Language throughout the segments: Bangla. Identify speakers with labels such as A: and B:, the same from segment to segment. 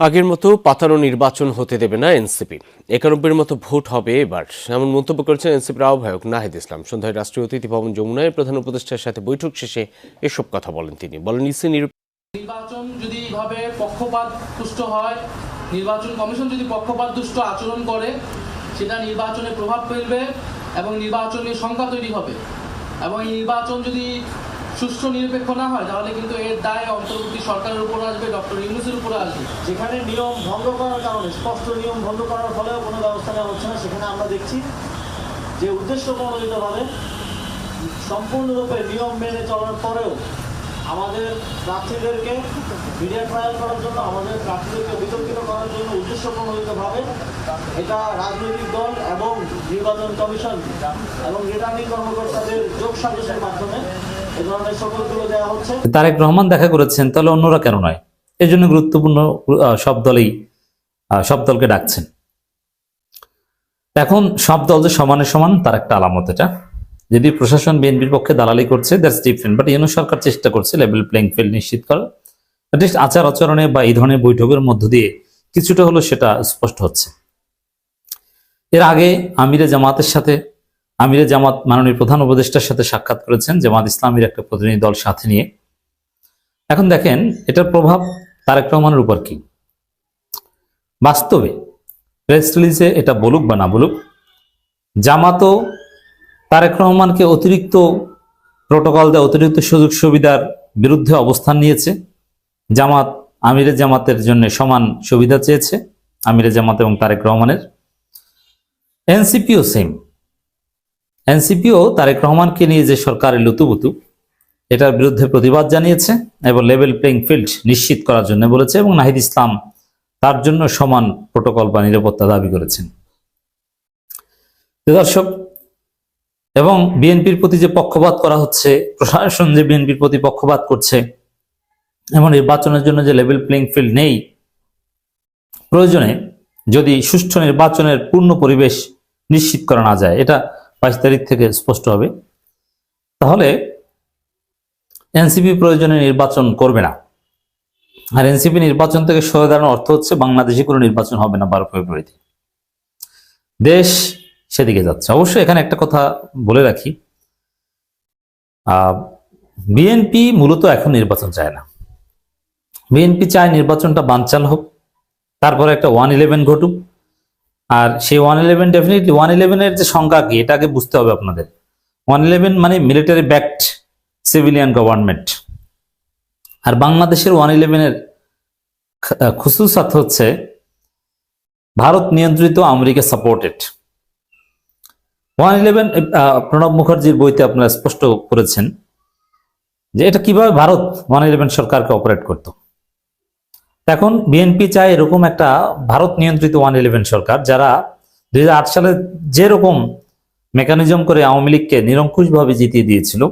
A: আগের মতো পাতানো নির্বাচন হতে দেবে না এনসিপি। একানব্বইয়ের মতো ভোট হবে এবার। এমন মন্তব্য করেছেন এনসিপির আহ্বায়ক নাহিদ ইসলাম। সন্ধ্যায় রাষ্ট্রীয় অতিথি ভবন যমুনায় প্রধান উপদেষ্টার সাথে বৈঠক শেষে এসব কথা বলেন তিনি। বলেন, ইসি
B: নির্বাচন যদি এইভাবে পক্ষপাত তুষ্ট হয়, নির্বাচন কমিশন যদি পক্ষপাত দুষ্ট আচরণ করে, সেটা নির্বাচনে প্রভাব ফেলবে এবং নির্বাচনে সংখ্যা তৈরি হবে। এবং নির্বাচন যদি সুষ্ঠু নিরপেক্ষ না হয়, তাহলে কিন্তু এর দায় অন্তর্বর্তী সরকারের উপর আসবে, ডক্টর ইউনুসের উপরে আসবে।
C: যেখানে নিয়ম ভঙ্গ করার কারণে, স্পষ্ট নিয়ম ভঙ্গ করার ফলেও কোনো ব্যবস্থা নেওয়া হচ্ছে না, সেখানে আমরা দেখছি যে উদ্দেশ্য প্রণোদিতভাবে সম্পূর্ণরূপে নিয়ম মেনে চলার পরেও আমাদের প্রার্থীদেরকে মিডিয়া ট্রায়াল করার জন্য, আমাদের প্রার্থীদেরকে বিতর্কিত করার জন্য উদ্দেশ্য প্রণোদিতভাবে এটা রাজনৈতিক দল এবং নির্বাচন কমিশন এবং রিটার্নিং কর্মকর্তাদের যোগ সাজসের মাধ্যমে এ ধরনের সকলগুলো দেওয়া হচ্ছে।
D: তারেক রহমান দেখা করেছেন, তাহলে অন্যরা কেন নয়? এই জন্য গুরুত্বপূর্ণ সব দলেই সব দলকে ডাকছেন। এখন সব দল যে সমানে সমান, তার একটা আলামত এটা। যদি প্রশাসন বিএনপির পক্ষে দালালি করছে that's different but you know সরকার চেষ্টা করছে লেভেল প্লেইং ফিল্ড নিশ্চিত করার। অ্যাটলিস্ট আচার আচরণে বা এই ধরনের বৈঠকের মধ্য দিয়ে কিছুটা হলো সেটা স্পষ্ট হচ্ছে। এর আগে আমিরে জামাতের সাথে, আমিরে জামাত মাননীয় প্রধান উপদেষ্টার সাথে সাক্ষাৎ করেছেন জামাত ইসলামীর একটা প্রতিনিধি দল সাথে নিয়ে। এখন দেখেন, এটার প্রভাব তারেক রহমানের উপর কি? বাস্তবে প্রেস রিলিজে এটা বলুক বা না বলুক, জামাতও তারেক রহমানকে অতিরিক্ত প্রোটোকল দেয়, অতিরিক্ত সুযোগ সুবিধার বিরুদ্ধে অবস্থান নিয়েছে। জামাত আমিরে জামাতের জন্য সমান সুবিধা চেয়েছে, আমিরে জামাত এবং তারেক রহমানের। এনসিপিও সেম এনসিপিও তারেক রহমানকে নিয়ে যে সরকারের লুতুপুতু, এটার বিরুদ্ধে প্রতিবাদ জানিয়েছে এবং লেভেল প্লেইং ফিল্ড নিশ্চিত করার জন্য বলেছে এবং নাহিদ ইসলাম তার জন্য সমান প্রোটোকল বা নিরাপত্তা দাবি করেছেন। দর্শক এবং বিএনপির প্রতি যে পক্ষপাত করা হচ্ছে, প্রশাসন যে বিএনপির প্রতি পক্ষপাত করছে, এবং নির্বাচনের জন্য যে লেভেল প্লেইং ফিল্ড নেই, প্রয়োজনে যদি সুষ্ঠু নির্বাচনের পূর্ণ পরিবেশ নিশ্চিত করা না যায়, এটা বাইশ তারিখ থেকে স্পষ্ট হবে, তাহলে এনসিপি প্রয়োজনে নির্বাচন করবে না। আর এনসিপি নির্বাচন থেকে সরে দাঁড়ানোর অর্থ হচ্ছে বাংলাদেশে কোনো নির্বাচন হবে না বারো ফেব্রুয়ারিতে। দেশ সেদিকে যাচ্ছে। অবশ্যই এখানে একটা কথা বলে রাখি। বিএনপি মূলত এখন নির্বাচন চায় না। বিএনপি চায় নির্বাচনটা বানচাল হোক, তারপরে একটা ওয়ান ইলেভেন ঘটুক। আর সেই ওয়ান ইলেভেন ডেফিনেটলি ওয়ান ইলেভেনের যে সংজ্ঞা কি, এটা আগে বুঝতে হবে আপনাদের। ওয়ান ইলেভেন মানে মিলিটারি ব্যাকড সিভিলিয়ান গভর্নমেন্ট আর বাংলাদেশের ওয়ান ইলেভেনের খুসুসাত হচ্ছে, ভারত নিয়ন্ত্রিত, America supported one eleven Pranab মুখার্জির বইতে আপনারা স্পষ্ট করেছেন যে এটা কীভাবে ভারত ওয়ান ইলেভেন সরকারকে অপারেট করত। এখন বিএনপি চায় এরকম একটা ভারত নিয়ন্ত্রিত ওয়ান ইলেভেন সরকার যারা দুই হাজার আট সালে যেরকম মেকানিজম করে আওয়ামী লীগকে নিরঙ্কুশভাবে জিতিয়ে দিয়েছিল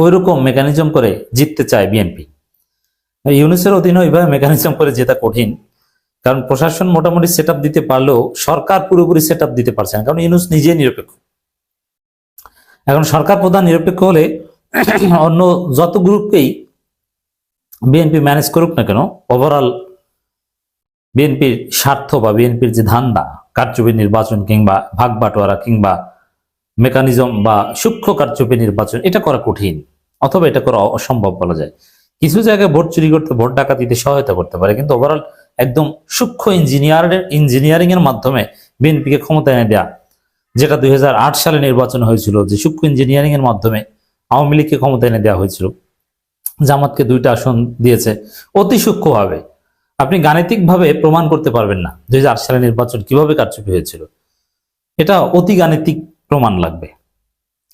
D: ওই রকম মেকানিজম করে জিততে চায় বিএনপি। ইউনিসের অধীনে ওইভাবে মেকানিজম করে জেতা কঠিন। কারণ প্রশাসন মোটামুটি সেট দিতে পারলেও সরকার পুরোপুরি সেট দিতে পারছে না। কারণ ইউনুস নিজে নিরপেক্ষ। এখন সরকার প্রধান নিরপেক্ষ হলে অন্য যত গ্রুপকেই বিএনপি ম্যানেজ করুক না কেন ওভারঅল বিএনপির স্বার্থ বা বিএনপির যে ধান্দা, কারচুপি নির্বাচন কিংবা ভাগ বাটোয়ারা কিংবা মেকানিজম বা সূক্ষ্ম কারচুপি নির্বাচন, এটা করা কঠিন অথবা এটা করা অসম্ভব বলা যায়। কিছু জায়গায় ভোট চুরি করতে, ভোট ডাকাতিতে সহায়তা করতে পারে, কিন্তু ওভারঅল একদম সূক্ষ্ম ইঞ্জিনিয়ারের ইঞ্জিনিয়ারিং এর মাধ্যমে বিএনপিকে ক্ষমতা এনে দেয়া। যেটা দুই হাজার আট সালে নির্বাচন হয়েছিল, যে সূক্ষ্ম ইঞ্জিনিয়ারিং এর মাধ্যমে আওয়ামী লীগকে ক্ষমতা এনে দেওয়া হয়েছিল। জামাতকে দুইটা আসন দিয়েছে, অতি সূক্ষ্মভাবে। আপনি গাণিতিকভাবে প্রমাণ করতে পারবেন না দুই সালে নির্বাচন কীভাবে কারচুপি হয়েছিল। এটা অতি গাণিতিক প্রমাণ লাগবে,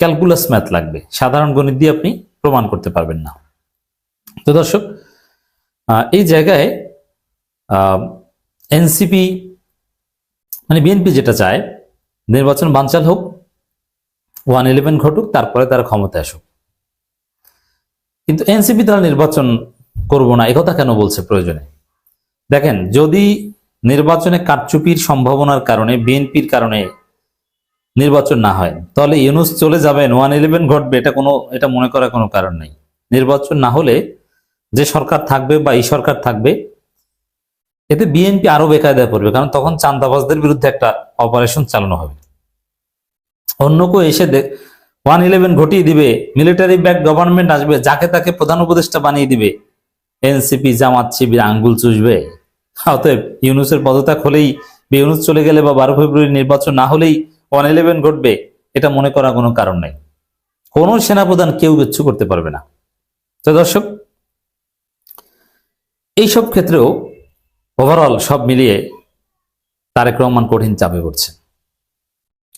D: ক্যালকুলাস ম্যাথ লাগবে, সাধারণ গণিত দিয়ে আপনি প্রমাণ করতে পারবেন না। তো দর্শক এই জায়গায় এনসিপি মানে বিএনপি যেটা চায়, নির্বাচন বানচাল হোক, ওয়ান ইলেভেন ঘটুক, তারপরে তারা ক্ষমতায় আসুক। কিন্তু এনসিপি তারা নির্বাচন করব না, একথা কেন বলছে প্রয়োজনে? দেখেন, যদি নির্বাচনে কারচুপির সম্ভাবনার কারণে, বিএনপির কারণে নির্বাচন না হয়, তাহলে ইউনুস চলে যাবেন, ওয়ান ইলেভেন ঘটবে, এটা কোনো, এটা মনে করার কোনো কারণ নেই। নির্বাচন না হলে যে সরকার থাকবে বা এই সরকার থাকবে এতে বিএনপি আরও বেকায়দায় পড়বে কারণ তখন চান্দাবাজদের বিরুদ্ধে একটা অপারেশন চালানো হবে। অন্য কেউ এসে ওয়ান ইলেভেন ঘটিয়ে দিবে মিলিটারি ব্যাক গভর্নমেন্ট আসবে, যাকে তাকে প্রধান উপদেষ্টা বানিয়ে দিবে, এনসিপি, জামাত শিবির, আঙ্গুল চুষবে। অতএব ইউনুসের পদত্যাগ হলেই, ইউনুস চলে গেলে বা বারো ফেব্রুয়ারি নির্বাচন না হলেই ওয়ান ইলেভেন ঘটবে, এটা মনে করার কোনো কারণ নেই। কোন সেনাপ্রধান কেউ কিচ্ছু করতে পারবে না। তো দর্শক, এইসব ক্ষেত্রেও ওভারঅল সব মিলিয়ে তারেক রহমান কঠিন চাপে পড়ছে।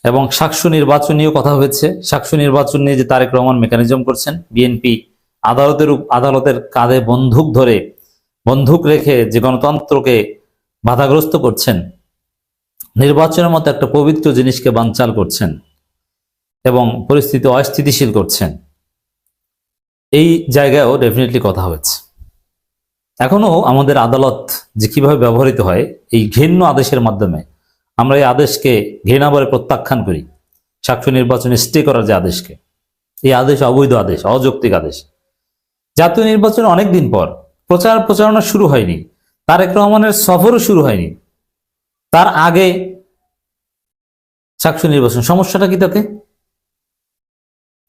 D: এবং সাকসু নির্বাচন নিয়েও কথা হয়েছে। সাকসু নির্বাচন নিয়ে যে তারেক রহমান মেকানিজম করছেন বিএনপি আদালতের আদালতের কাঁধে বন্দুক ধরে বন্দুক রেখে যে গণতন্ত্রকে বাধাগ্রস্ত করছেন, নির্বাচনের মতো একটা পবিত্র জিনিসকে বানচাল করছেন এবং পরিস্থিতি অস্থিতিশীল করছেন, এই জায়গায়ও ডেফিনেটলি কথা হয়েছে। এখনও আমাদের আদালত যে কীভাবে ব্যবহৃত হয়, এই ঘৃণ্য আদেশের মাধ্যমে আমরা এই আদেশকে ঘৃণা বলে প্রত্যাখ্যান করি। সাক্ষ্য নির্বাচনে স্টে করার যে আদেশকে, এই আদেশ অবৈধ আদেশ, অযৌক্তিক আদেশ। জাতীয় নির্বাচন অনেক দিন পর প্রচার প্রচারণা শুরু হয়নি, তারেক রহমানের সফরও শুরু হয়নি। তার আগে সাক্ষ্য নির্বাচন, সমস্যাটা কি তাতে?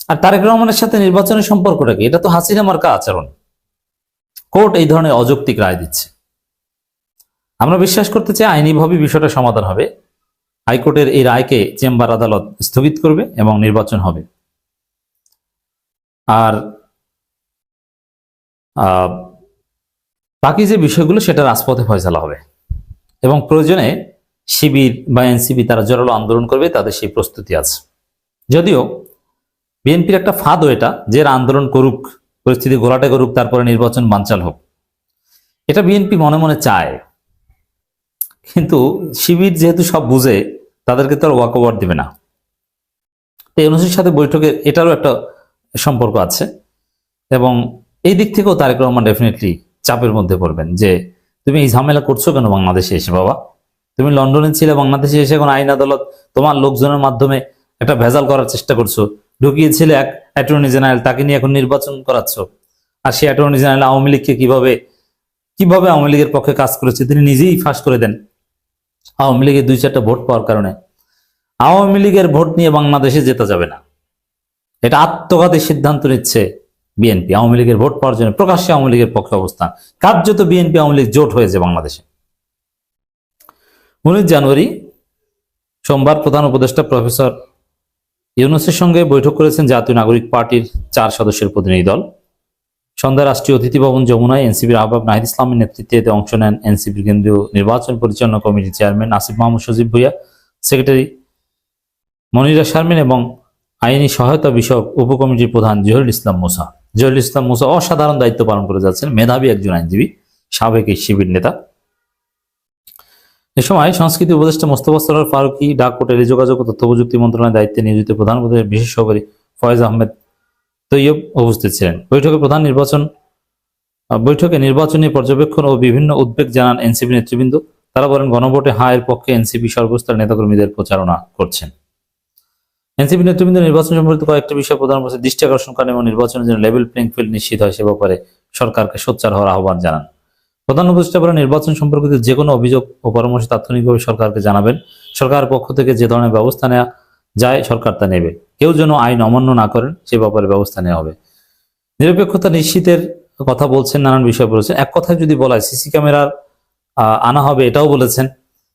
D: আর তারেক রহমানের সাথে নির্বাচনের সম্পর্কটা কি? এটা তো হাসিনা মার্কা আচরণ। কোর্ট এই ধরনের অযৌক্তিক রায় দিচ্ছে। আমরা বিশ্বাস করতে চাই আইনিভাবে বিষয়টা সমাধান হবে। হাইকোর্টের এই রায়কে চেম্বার আদালত স্থগিত করবে এবং নির্বাচন হবে। আর বাকি যে বিষয়গুলো সেটা রাজপথে ফয়সালা হবে এবং প্রয়োজনে শিবির বা এনসিবি তারা জোরালো আন্দোলন করবে, তাদের সেই প্রস্তুতি আছে। যদিও বিএনপির একটা ফাঁদও এটা যে আন্দোলন করুক পরিস্থিতি ঘোলাটে করুক, তারপরে নির্বাচন বানচাল হোক। এটা বিএনপি মনে মনে চায়। কিন্তু শিবির যেহেতু সব বুঝে, তাদেরকে তো আর ওয়াক ওভার দেবে না। তো ইউনুসের সাথে বৈঠকে এটারও একটা সম্পর্ক আছে। এবং এই দিক থেকেও তারেক রহমান ডেফিনেটলি চাপের মধ্যে পড়বেন যে, তুমি এই ঝামেলা করছ কেন বাংলাদেশে এসে বাবা? তুমি লন্ডনে ছিলে, বাংলাদেশে এসে এখন আইন আদালত তোমার লোকজনের মাধ্যমে একটা ভেজাল করার চেষ্টা করছ। ঢুকিয়েছিলে এক অ্যাটর্নি জেনারেল তাকে নিয়ে এখন নির্বাচন করাচ্ছ। আর সেই অ্যাটর্নি জেনারেল আওয়ামী লীগকে কীভাবে কীভাবে আওয়ামী লীগের পক্ষে কাজ করেছে তিনি নিজেই ফাঁস করে দেন। আওয়ামী লীগের দুই চারটা ভোট পাওয়ার কারণে। আওয়ামী লীগের ভোট নিয়ে বাংলাদেশে যেতে যাবে না। এটা আত্মঘাতী সিদ্ধান্ত নিচ্ছে বিএনপি। আওয়ামী লীগের ভোট পাওয়ার জন্য প্রকাশ্যে আওয়ামী লীগের পক্ষে অবস্থান। কার্যত বিএনপি আওয়ামী লীগ জোট হয়েছে বাংলাদেশে। উনিশ জানুয়ারি, সোমবার প্রধান উপদেষ্টা প্রফেসর ইউনুসের সঙ্গে বৈঠক করেছেন জাতীয় নাগরিক পার্টির চার সদস্যের প্রতিনিধি দল। সন্ধ্যা রাষ্ট্রীয় অতিথি ভবন যমুনায় এনসিপির আহ্বায়ক নাহিদ ইসলামের নেতৃত্বে এতে অংশ নেন এনসিপির কেন্দ্রীয় নির্বাচন পরিচালনা কমিটির চেয়ারম্যান আসিফ মাহমুদ সজীব ভুইয়া, সেক্রেটারি মনিরা শারমিন এবং আইনি সহায়তা বিষয়ক উপকমিটির প্রধান জহিরুল ইসলাম মুসা। জহিরুল ইসলাম মুসা অসাধারণ দায়িত্ব পালন করে যাচ্ছেন, মেধাবী একজন আইনজীবী, সাবেক এই শিবির নেতা। এ সময় সংস্কৃতি উপদেষ্টা মোস্তফা সরার ফারুকি ডাক ও টেলিযোগাযোগ ও তথ্য প্রযুক্তি মন্ত্রণালয়ের দায়িত্বে নিয়োজিত প্রধান উপদেষ্টা বিশেষ সহকারী ফয়েজ আহমেদ তৈয়ব উপস্থিত ছিলেন। বৈঠকে প্রধান নির্বাচন বৈঠকে নির্বাচনী পর্যবেক্ষণ ও বিভিন্ন উদ্বেগ জানান এনসিপি নেতৃবৃন্দ। তারা বলেন, গণভোটে হায়ের পক্ষে এনসিপি সর্বস্তর নেতাকর্মীদের প্রচারণা করছেন। এনসিপি নেতৃবৃন্দ নির্বাচন সম্পর্কিত কয়েকটি বিষয় প্রধান দৃষ্টি আকর্ষণ করেন এবং নির্বাচনের জন্য লেভেল প্লেইং ফিল্ড নিশ্চিত হয় সে ব্যাপারে সরকারকে সোচ্চার হওয়ার আহ্বান জানান। প্রধান উপদেষ্টা বলেন নির্বাচন সম্পর্কিত যে কোনো অভিযোগ ও পরামর্শ তাৎক্ষণিকভাবে সরকারকে জানাবেন। সরকারের পক্ষ থেকে যে ধরনের ব্যবস্থা নেওয়া যায়, সরকার তা নেবে। কেউ যেন আইন অমান্য না করেন, সে ব্যাপারে ব্যবস্থা নেওয়া হবে। নিরপেক্ষতা নিশ্চিতের কথা বলছেন, নানান বিষয় বলেছেন। এক কথায় যদি বলা হয়, সিসি ক্যামেরার আনা হবে এটাও বলেছেন।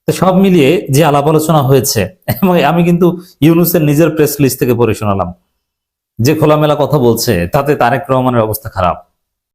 D: তো সব মিলিয়ে যে আলাপ আলোচনা হয়েছে আমি কিন্তু ইউনুসের নিজের প্রেস লিস্ট থেকে পড়ে শোনালাম। যে খোলামেলা কথা বলছে, তাতে তারেক রহমানের অবস্থা খারাপ।